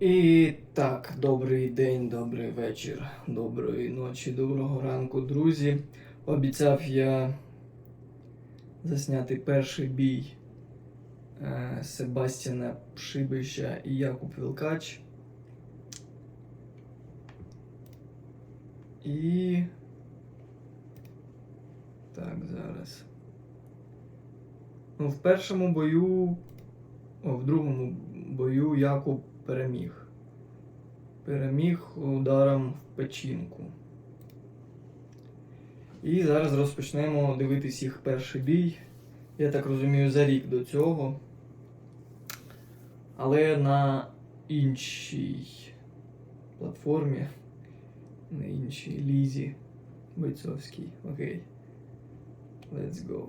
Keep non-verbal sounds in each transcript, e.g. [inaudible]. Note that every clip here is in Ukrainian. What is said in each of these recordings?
І так, добрий день, добрий вечір, доброї ночі, доброго ранку, друзі. Обіцяв я засняти перший бій е, Себастьяна Пшибища і Якуб Вілкач. І. Так, зараз. Ну, в першому бою. О, в другому бою Якуб переміг. Переміг ударом в печінку. І зараз розпочнемо дивитись їх перший бій. Я так розумію, за рік до цього. Але на іншій платформі, на іншій лізі бойцовській. Окей. Let's go.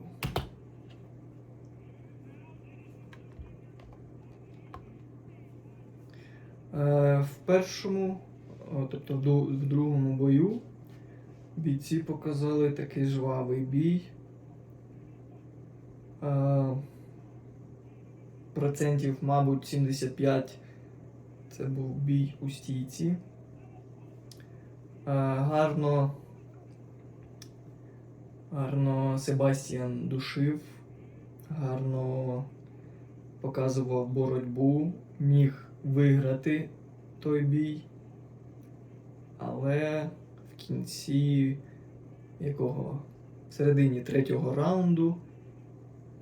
Е, В першому, тобто в другому бою, бійці показали такий жвавий бій. Е, Процентів, мабуть, 75 це був бій у стійці. Е, Гарно, гарно Себастьян душив, гарно показував боротьбу, міг виграти той бій, але в кінці якого в середині третього раунду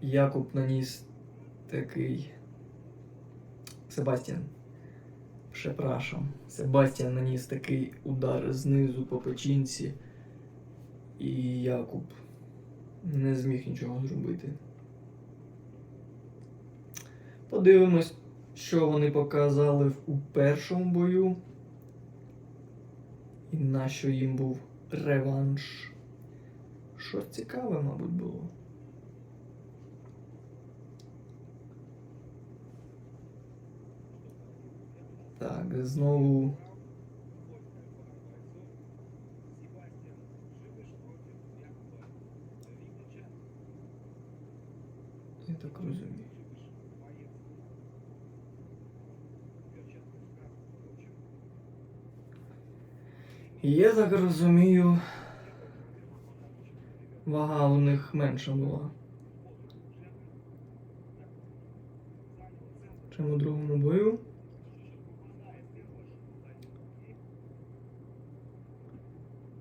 Якуб наніс такий Себастьян. Препрашам. Себастьян наніс такий удар знизу по печінці, і Якуб не зміг нічого зробити. Подивимось, що вони показали у першому бою. І на що їм був реванш. Щось цікаве, мабуть, було. Так, знову. Я так розумію. Я так розумію, вага у них менша була. Чим у другому бою.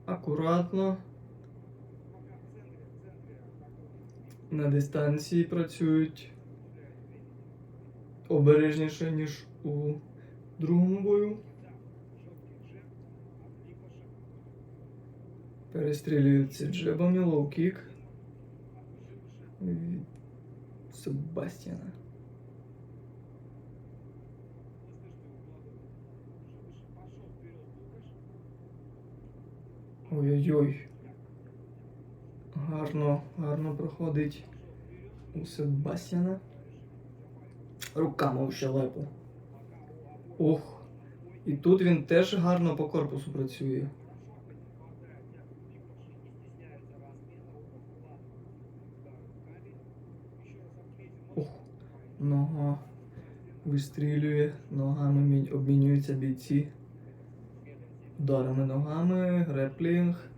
Акуратно. На дистанції працюють обережніше, ніж у другому бою. Перестрілюються джебами, лоу-кік. Себастьяна. Ой-ой-ой. Гарно, гарно проходить у Себастьяна. Руками у щелепу. Ох. І тут він теж гарно по корпусу працює. Ох, нога вистрілює, ногами мі- обмінюються бійці. Ударами ногами, греплінг.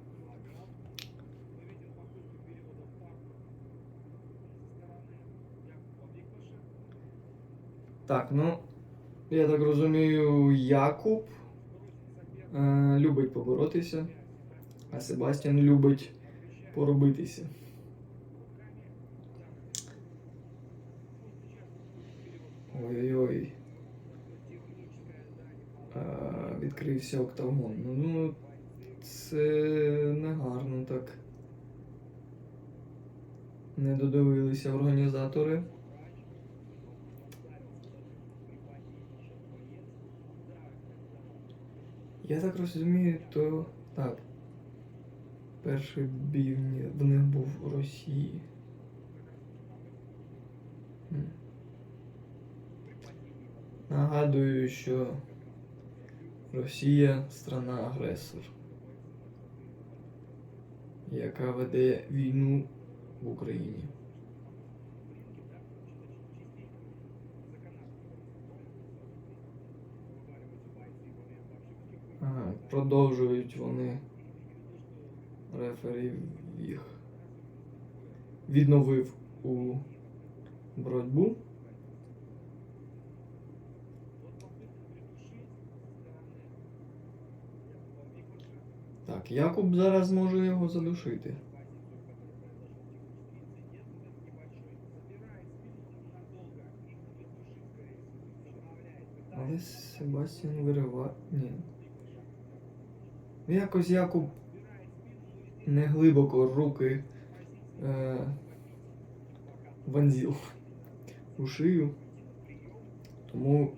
Так, ну, я так розумію, Якуб е, любить поборотися, а Себастьян любить поробитися. Ой-ой-ой. Відкрився октагон. Ну, ну, це не гарно так. Не додивилися організатори. Я так розумію, то так. Перший бій в них був у Росії. Нагадую, що Росія страна-агресор, яка веде війну в Україні. продовжують вони рефері їх відновив у боротьбу. Так, Якуб зараз може його задушити. Але Себастьян вириває. Ні. Якось Якуб не глибоко руки е, вонзив у шию. Тому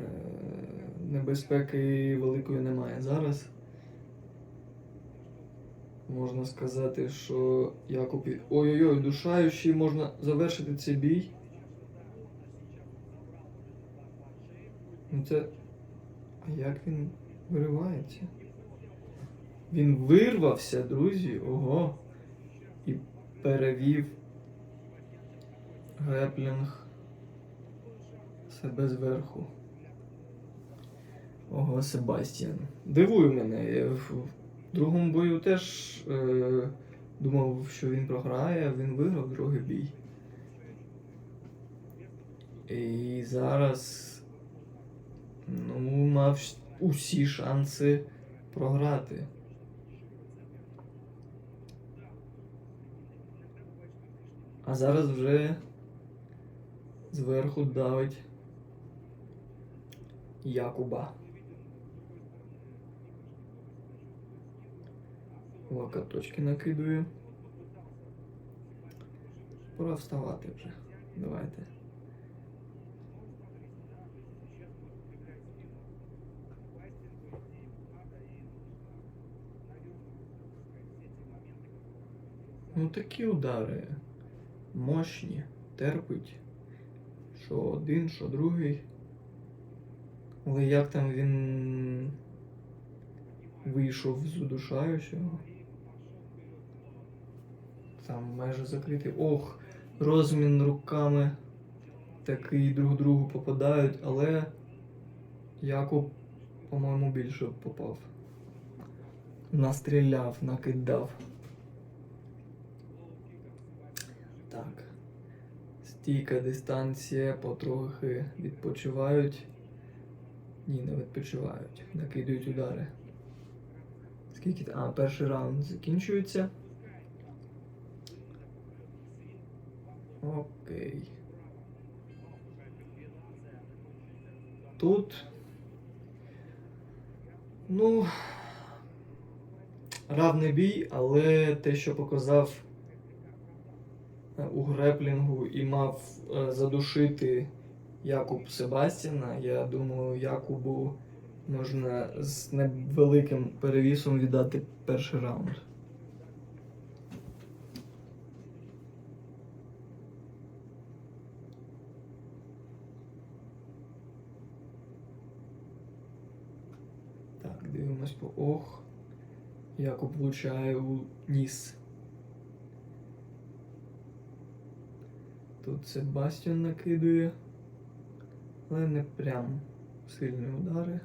е, небезпеки великої немає зараз. Можна сказати, що Якуб... Ой-ой-ой, душаючий, можна завершити цей бій. Ну це. А як він виривається? Він вирвався, друзі, ого. І перевів греплінг себе зверху. Ого, Себастьян. Дивує мене. Другому бою теж е, думав, що він програє, він виграв другий бій. І зараз ну, мав усі шанси програти. А зараз вже зверху давить Якуба. Локоточки накидує. Пора вставати вже. Давайте. Ну такі удари мощні, терпить. Що один, що другий. Але як там він вийшов з удушаючого? Там майже закритий. Ох, розмін руками такий друг другу попадають, але Якуб, по-моєму, більше попав. Настріляв, накидав. Так. Стійка дистанція, потрохи відпочивають. Ні, не відпочивають. Накидують удари. Скільки? А, перший раунд закінчується. Окей. Тут. Ну. Равний бій, але те, що показав е, у греплінгу і мав е, задушити Якуб Себастіна, я думаю, Якубу можна з невеликим перевісом віддати перший раунд. Так, дивимось по ох. Якуб влучає у ніс. Тут Себастьян накидує, але не прям сильні удари.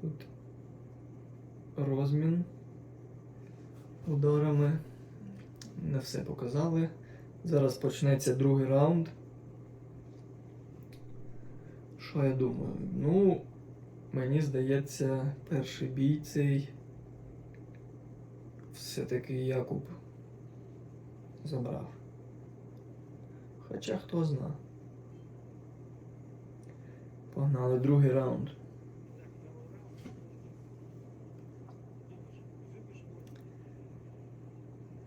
Тут розмін ударами. Не все показали. Зараз почнеться другий раунд. Що я думаю? Ну, мені здається, перший бій цей все-таки Якуб забрав. Хоча хто зна. Погнали другий раунд.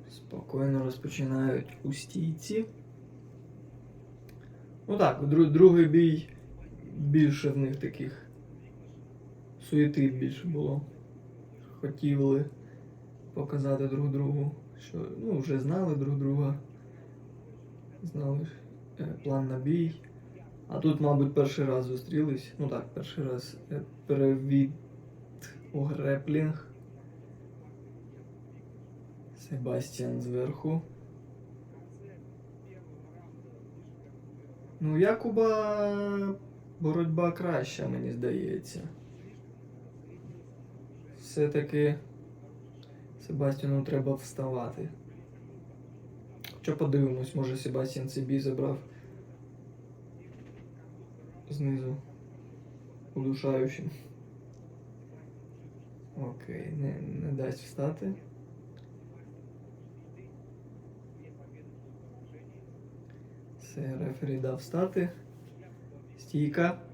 Спокійно розпочинають у стійці. Ну так, дру- другий бій більше в них таких суєти більше було. Хотіли показати друг другу, що ну, вже знали друг друга. Знали е, план на бій. А тут, мабуть, перший раз зустрілись. Ну так, перший раз е, перевід у греплінг. Себастьян зверху. Ну, Якуба боротьба краща, мені здається. Все-таки Себастьяну треба вставати. Що подивимось, може Себастьян собі забрав знизу удушаючим. Окей, не, не дасть встати. Все, рефері дав встати. Стійка.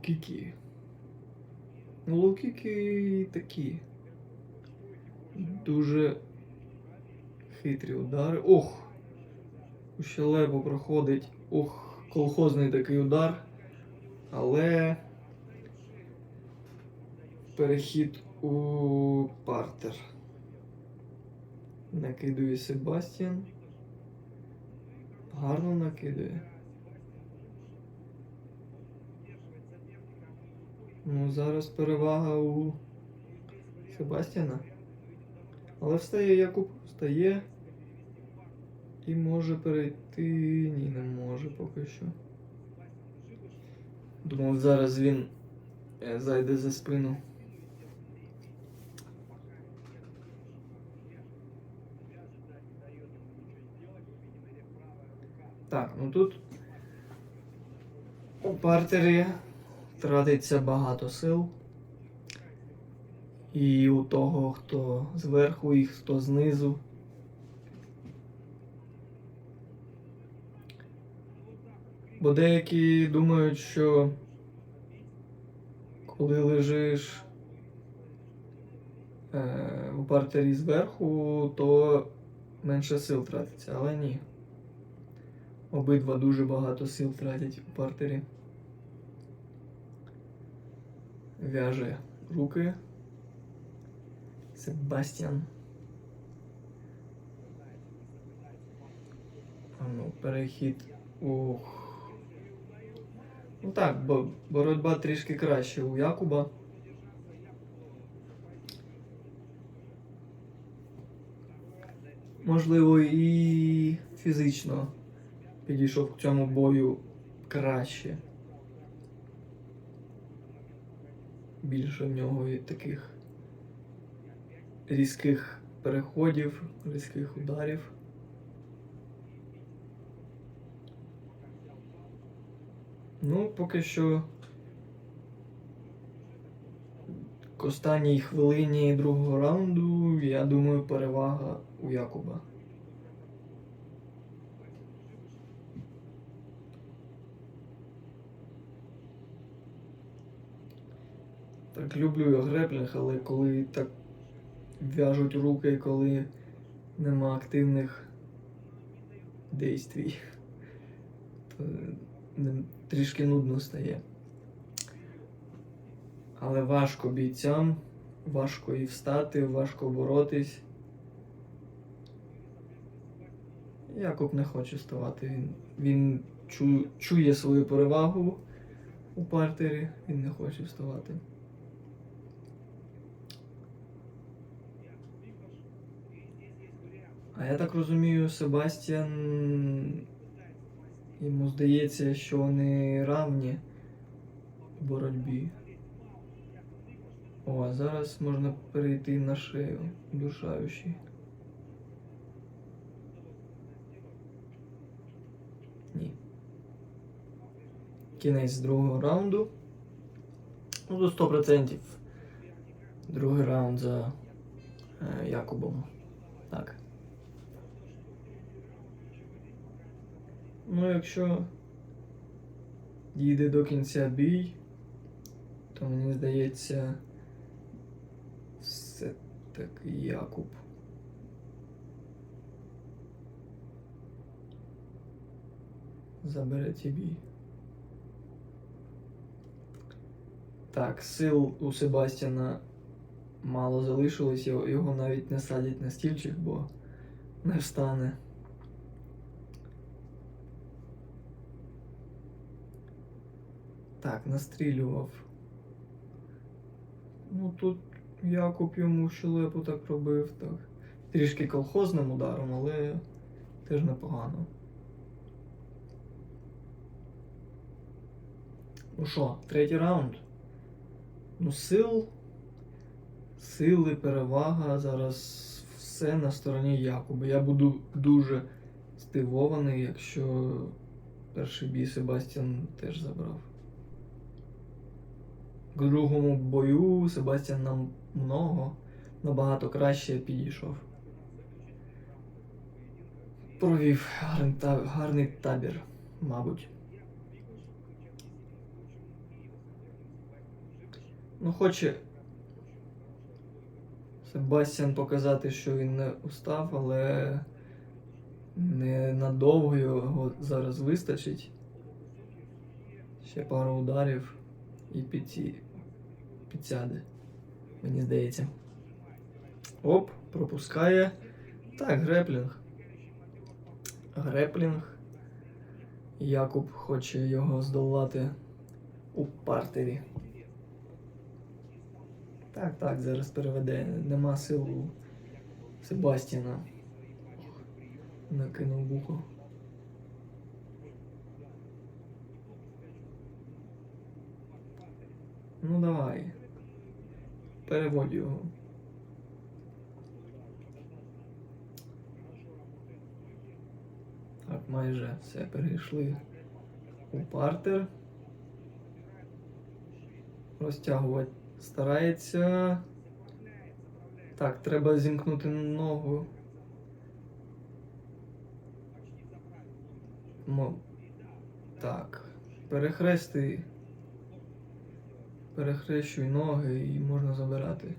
Лоу-кіки. Ну, лоу-кіки такі. Дуже хитрі удари. Ох! У щелепу проходить. Ох, колхозний такий удар. Але перехід у партер. Накидує Себастьян. Гарно накидує. Ну, зараз перевага у Себастьяна. Але встає Якуб, встає. І може перейти. Ні, не може поки що. Думав, зараз він е, зайде за спину. Так, ну тут у партері тратиться багато сил. І у того, хто зверху і хто знизу. Бо деякі думають, що коли лежиш е, у партері зверху, то менше сил тратиться, але ні. Обидва дуже багато сил тратять у партері. В'яже руки. Себастьян. А ну, перехід. Ух. Ну так, бо боротьба трішки краще у Якуба. Можливо, і фізично підійшов к цьому бою краще. Більше в нього і таких різких переходів, різких ударів. Ну, поки що к останній хвилині другого раунду, я думаю, перевага у Якуба. Так, люблю греплінг, але коли так в'яжуть руки, коли нема активних действій, то трішки нудно стає. Але важко бійцям, важко і встати, важко боротись. Якуб не хоче вставати. Він, він чу, чує свою перевагу у партері, він не хоче вставати. А я так розумію, Себастьян йому здається, що вони равні у боротьбі. О, а зараз можна перейти на шею душаючий. Ні. Кінець другого раунду. Ну, до 100% другий раунд за е, Якубом. Так. Ну, якщо дійде до кінця бій, то мені здається, все таки Якуб. Забере ці бій. Так, сил у Себастьяна мало залишилось, його навіть не садять на стільчик, бо не встане. Так, настрілював. Ну тут Якоб йому щелепу так робив, так. Трішки колхозним ударом, але теж непогано. Ну що, третій раунд? Ну, сил. Сили, перевага. Зараз все на стороні Якоба. Я буду дуже здивований, якщо перший бій Себастьян теж забрав. К другому бою Себастьян нам много, набагато краще підійшов. Провів гарний, табір, мабуть. Ну, хоче Себастьян показати, що він не устав, але не надовго його зараз вистачить. Ще пару ударів і підці... підсяде, мені здається. Оп, пропускає. Так, греплінг. Греплінг. Якуб хоче його здолати у партері. Так, так, зараз переведе. Нема сил у Себастьяна. Накинув вухо. Ну давай. Переводь його. Так, майже все перейшли у партер. Розтягувати старається. Так, треба зімкнути ногу. Мо... Так. Перехрести. Перехрещуй ноги і можна забирати.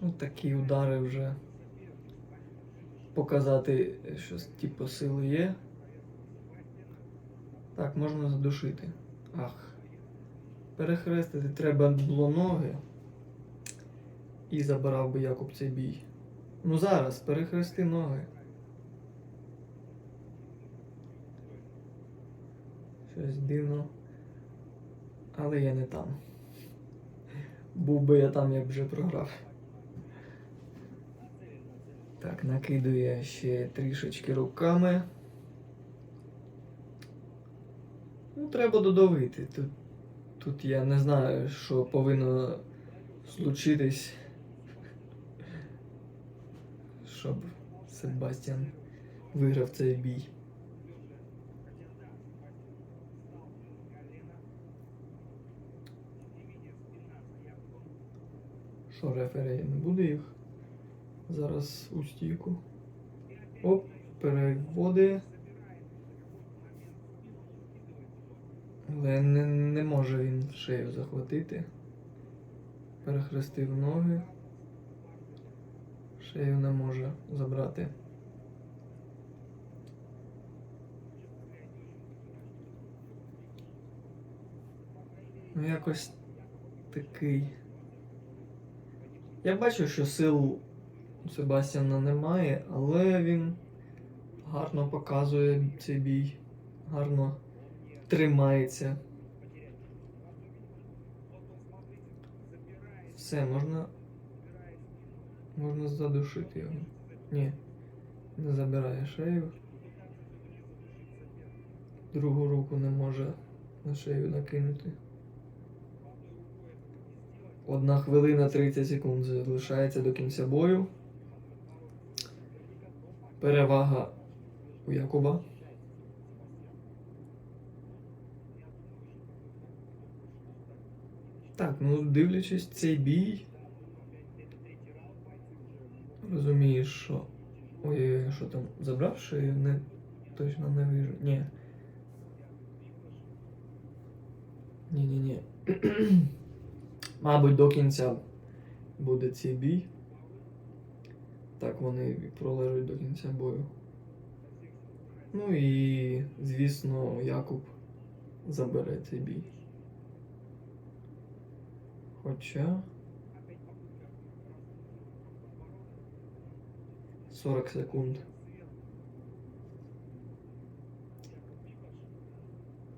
Ну, такі удари вже. Показати, що типу сили є. Так, можна задушити. Ах. Перехрестити треба було ноги. І забирав би Якуб цей бій. Ну зараз, перехрести ноги. Щось дивно. Але я не там. Був би я там, я б вже програв. Так, накидує ще трішечки руками. Ну, треба додавити. Тут, тут я не знаю, що повинно случитись, щоб Себастьян виграв цей бій. Що рефері не буде їх зараз у стійку. Оп, переводи. Але не, не може він шею захватити. Перехрестив ноги. Шею не може забрати. Ну, якось такий. Я бачу, що сил Себастьяна немає, але він гарно показує цей бій, гарно тримається. Все, можна. Можна задушити його. Ні, не забирає шею. Другу руку не може на шею накинути. Одна хвилина 30 секунд залишається до кінця бою. Перевага у Якуба. Так, ну дивлячись цей бій. Розумієш, що. Ой, що там забрав шею? Не точно не вижу. Ні. Ні-ні-ні. [clears throat] Мабуть, до кінця буде цей бій. Так вони пролежать до кінця бою. Ну і, звісно, Якуб забере цей бій. Хоча. 40 секунд.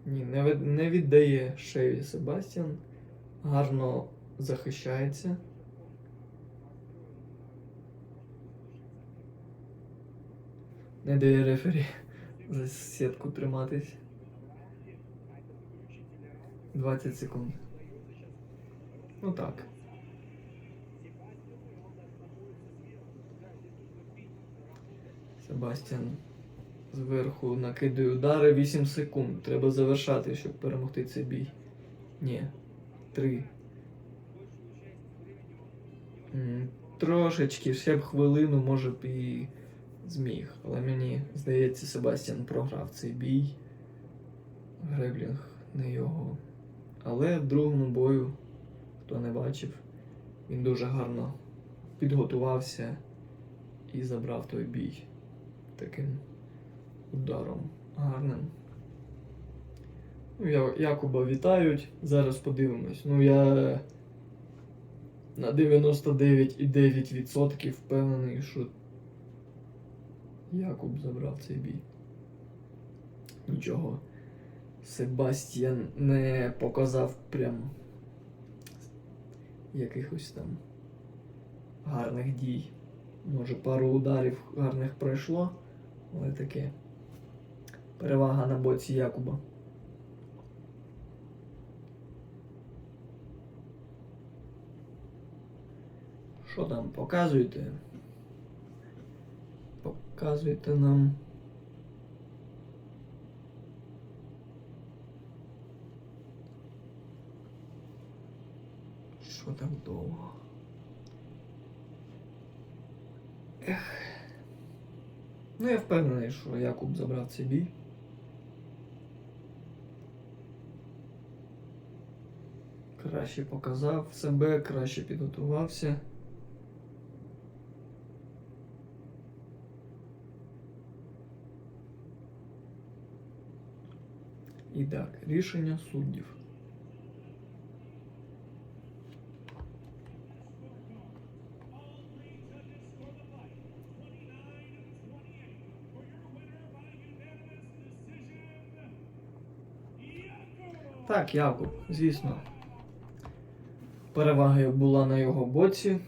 Ні, не, від- не віддає шею Себастьян. Гарно захищається. Не дає рефері за сітку триматись. 20 секунд. Ну так. Себастьян зверху накидує удари 8 секунд. Треба завершати, щоб перемогти цей бій. Ні. 3. Трошечки, ще б хвилину, може б і зміг. Але мені здається, Себастьян програв цей бій. Греблінг не його. Але в другому бою, хто не бачив, він дуже гарно підготувався і забрав той бій таким ударом гарним. Ну, Якуба вітають. Зараз подивимось. Ну, я на 99,9% впевнений, що Якуб забрав цей бій. Нічого. Себастьян не показав прям якихось там гарних дій. Може, пару ударів гарних пройшло, але таке. Перевага на боці Якуба. Що там, показуйте? Показуйте нам. Що так довго? Ех. Ну, я впевнений, що Якуб забрав цей бій. Краще показав себе, краще підготувався. І так, рішення суддів. Так, Якуб, звісно. Перевага була на його боці,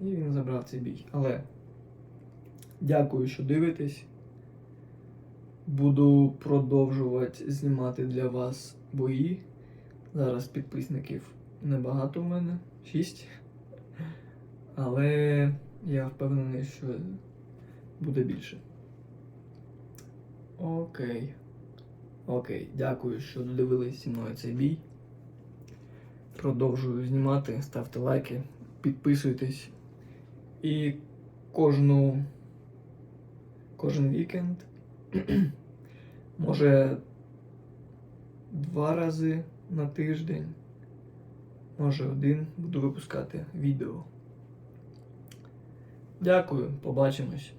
і він забрав цей бій. Але дякую, що дивитесь. Буду продовжувати знімати для вас бої. Зараз підписників небагато в мене, 6. Але я впевнений, що буде більше. Окей. Окей, дякую, що додивились зі мною цей бій. Продовжую знімати, ставте лайки, підписуйтесь. І кожну кожен вікенд, [clears throat] може два рази на тиждень, може один буду випускати відео. Дякую, побачимось.